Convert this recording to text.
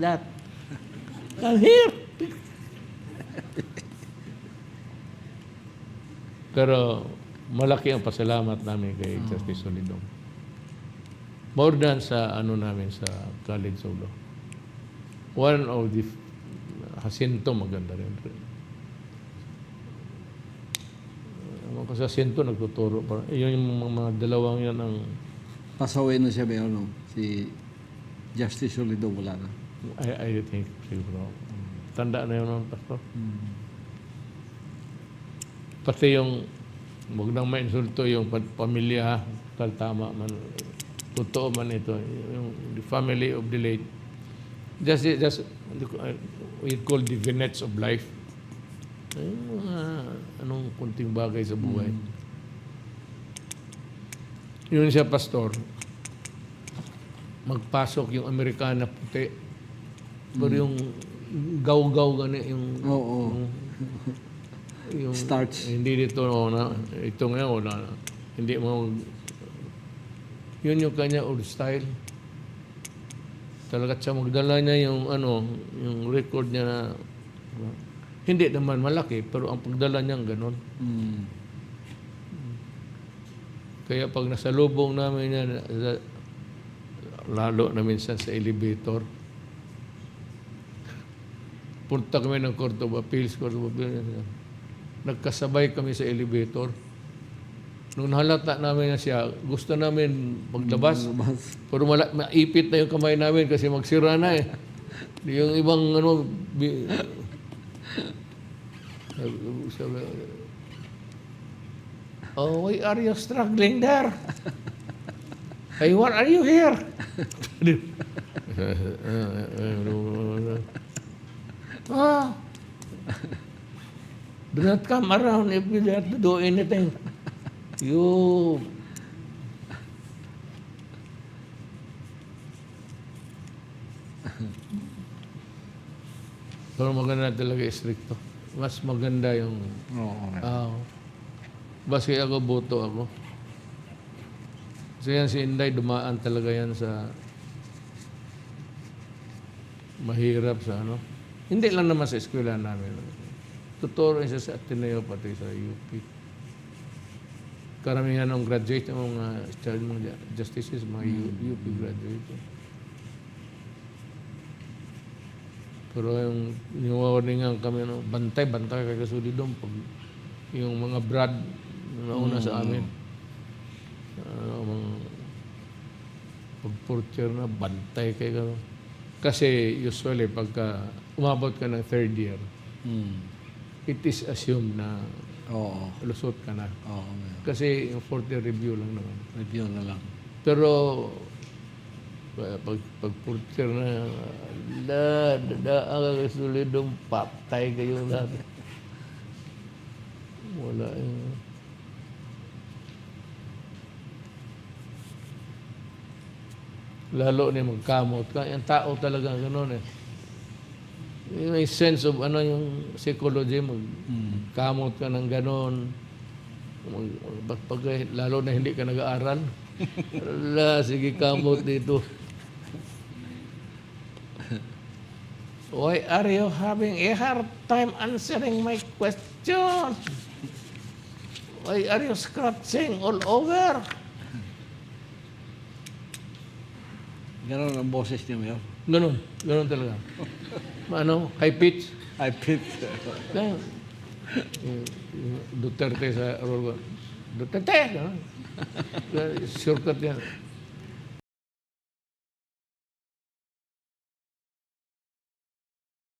that. I'm here. Pero malaki ang pasalamat namin kay Justice Solidong. More than sa ano namin sa College of Law. One of the Jacinto maganda rin. Ano ko sa Jacinto nagtuturo pa. Yun yung mga, mga dalawang yan ang Pasaway na siya, no? Si Justice Solido, wala na. I, I think siguro. Tanda na yun ng pastor. Pati yung huwag nang mainsulto yung pa- pamilya? Tal tama man. Totoo man ito. Yung the family of the late. Just, just we call the vignettes of life. Yung mga anong kunting bagay sa buhay. Yun siya, pastor. Magpasok yung Amerikana puti. Pero yung gaw-gaw gani, yung Oo. yung Starch. hindi dito no, na ito ngayon na hindi mo yun yung kanya old style talaga siya magdala niya yung ano yung record niya na hindi naman malaki pero ang pagdala niya ganon Mm. kaya pag nasa lubong namin yan lalo na minsan sa elevator punta kami ng Court of Appeals Court of Appeals. Nagkasabay kami sa elevator. Nung nahalata namin na siya gusto namin maglabas. Pero mala, maipit na yung kamay namin kasi magsira na eh. Yung ibang ano bi, Oh, why are you struggling there? hey, what are you here? do not come around if you have to do anything. You Pero maganda talaga stricto. Mas maganda yung Oo. Ah. Basi ako, boto ako. Kasi yan si Inday, dumaan talaga yan sa mahirap sa ano. Hindi lang naman sa eskwela namin. Tuturo siya sa Ateneo pati sa UP. Karamihan ng graduate ng mga child mga justices, mga U- UP graduate. Pero yung niwarningan kami, no, bantay, bantay kay Kasulidong pag yung mga brad na nauna sa amin. Ano, mga pag-portier na, bantay kay ka. Kasi usually, pagka umabot ka ng third year, Mm. It is assumed na Oo. lusot ka na. Oo. Kasi yung fourth year review lang naman. Review na lang. Pero pag pag portier na la da ang solidong patay kayo lahat. Wala eh. Lalo ni magkamot ka. Yung tao talaga gano'n eh. May sense of ano yung psychology, magkamot ka ng gano'n. Mag, pag, pag, lalo na hindi ka nag-aaral. Ala, sige kamot dito. Why are you having a hard time answering my question? Why are you scratching all over? Ganon ang boses niya, Mayor. Ganun, ganun talaga. Ano, high pitch. I pit. Kaya, yung- yung Duterte sa. Duterte! Kaya, Shortcut yan.